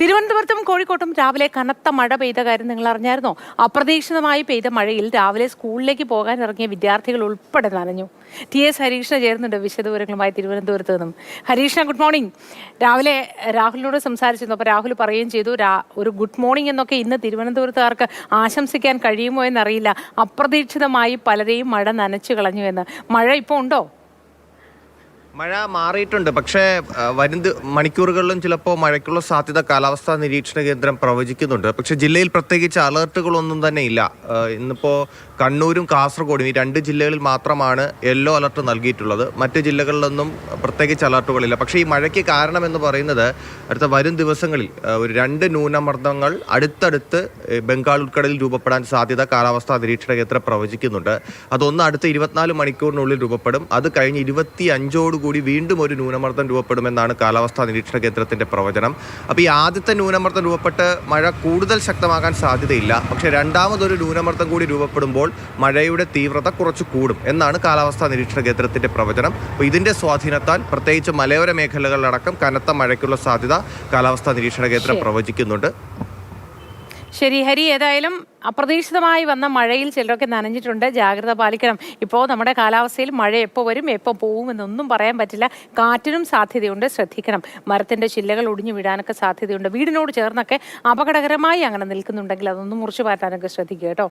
തിരുവനന്തപുരത്തും കോഴിക്കോട്ടും രാവിലെ കനത്ത മഴ പെയ്ത കാര്യം നിങ്ങൾ അറിഞ്ഞായിരുന്നോ? അപ്രതീക്ഷിതമായി പെയ്ത മഴയിൽ രാവിലെ സ്കൂളിലേക്ക് പോകാൻ ഇറങ്ങിയ വിദ്യാർത്ഥികൾ ഉൾപ്പെടെ നനഞ്ഞു. ടി എസ് ഹരീഷ്ണ ചേരുന്നുണ്ട് വിശദവിവരങ്ങളുമായി തിരുവനന്തപുരത്ത് നിന്നും. ഹരീഷ്ണ ഗുഡ് മോർണിംഗ്. രാവിലെ രാഹുലിനോട് സംസാരിച്ചിരുന്നു. അപ്പോൾ രാഹുൽ പറയുകയും ചെയ്തു ഒരു ഗുഡ് മോർണിംഗ് എന്നൊക്കെ ഇന്ന് തിരുവനന്തപുരത്തുകാർക്ക് ആശംസിക്കാൻ കഴിയുമോ എന്നറിയില്ല. അപ്രതീക്ഷിതമായി പലരെയും മഴ നനച്ചു കളഞ്ഞു എന്ന്. മഴ ഇപ്പോൾ ഉണ്ടോ? മഴ മാറിയിട്ടുണ്ട്. പക്ഷേ വരുന്ന വരും മണിക്കൂറുകളിലും ചിലപ്പോൾ മഴയ്ക്കുള്ള സാധ്യത കാലാവസ്ഥാ നിരീക്ഷണ കേന്ദ്രം പ്രവചിക്കുന്നുണ്ട്. പക്ഷേ ജില്ലയിൽ പ്രത്യേകിച്ച് അലർട്ടുകളൊന്നും തന്നെ ഇല്ല. ഇന്നിപ്പോൾ കണ്ണൂരും കാസർഗോഡും ഈ രണ്ട് ജില്ലകളിൽ മാത്രമാണ് യെല്ലോ അലർട്ട് നൽകിയിട്ടുള്ളത്. മറ്റ് ജില്ലകളിലൊന്നും പ്രത്യേകിച്ച് അലർട്ടുകളില്ല. പക്ഷേ ഈ മഴയ്ക്ക് കാരണം എന്ന് പറയുന്നത് അടുത്ത വരും ദിവസങ്ങളിൽ ഒരു രണ്ട് ന്യൂനമർദ്ദങ്ങൾ അടുത്തടുത്ത് ബംഗാൾ ഉൾക്കടലിൽ രൂപപ്പെടാൻ സാധ്യത കാലാവസ്ഥാ നിരീക്ഷണ കേന്ദ്രം പ്രവചിക്കുന്നുണ്ട്. അതൊന്ന് അടുത്ത ഇരുപത്തിനാല് മണിക്കൂറിനുള്ളിൽ രൂപപ്പെടും. അത് കഴിഞ്ഞ് ഇരുപത്തി അഞ്ചോടുകൂടി വീണ്ടും ഒരു ന്യൂനമർദ്ദം രൂപപ്പെടുമെന്നാണ് കാലാവസ്ഥാ നിരീക്ഷണ കേന്ദ്രത്തിന്റെ പ്രവചനം. അപ്പോൾ ഈ ആദ്യത്തെ ന്യൂനമർദ്ദം രൂപപ്പെട്ട് മഴ കൂടുതൽ ശക്തമാകാൻ സാധ്യതയില്ല. പക്ഷേ രണ്ടാമതൊരു ന്യൂനമർദ്ദം കൂടി രൂപപ്പെടുമ്പോൾ മഴയുടെ തീവ്രത കുറച്ച് കൂടും എന്നാണ് കാലാവസ്ഥാ നിരീക്ഷണ കേന്ദ്രത്തിന്റെ പ്രവചനം. അപ്പോൾ ഇതിന്റെ സ്വാധീനത്താൽ പ്രത്യേകിച്ച് മലയോര മേഖലകളിലടക്കം കനത്ത മഴയ്ക്കുള്ള സാധ്യത കാലാവസ്ഥാ നിരീക്ഷണ കേന്ദ്രം പ്രവചിക്കുന്നുണ്ട്. ശരി ഹരി ഏതായാലും അപ്രതീക്ഷിതമായി വന്ന മഴയിൽ ചിലരൊക്കെ നനഞ്ഞിട്ടുണ്ട്. ജാഗ്രത പാലിക്കണം. ഇപ്പോൾ നമ്മുടെ കാലാവസ്ഥയിൽ മഴ എപ്പോൾ വരും എപ്പോൾ പോകും എന്നൊന്നും പറയാൻ പറ്റില്ല. കാറ്റിനും സാധ്യതയുണ്ട്. ശ്രദ്ധിക്കണം. മരത്തിന്റെ ചില്ലകൾ ഒടിഞ്ഞു വീഴാനൊക്കെ സാധ്യതയുണ്ട്. വീടിനോട് ചേർന്നൊക്കെ അപകടകരമായി അങ്ങനെ നിൽക്കുന്നുണ്ടെങ്കിൽ അതൊന്നും മുറിച്ചു മാറ്റാനൊക്കെ ശ്രദ്ധിക്കുക കേട്ടോ.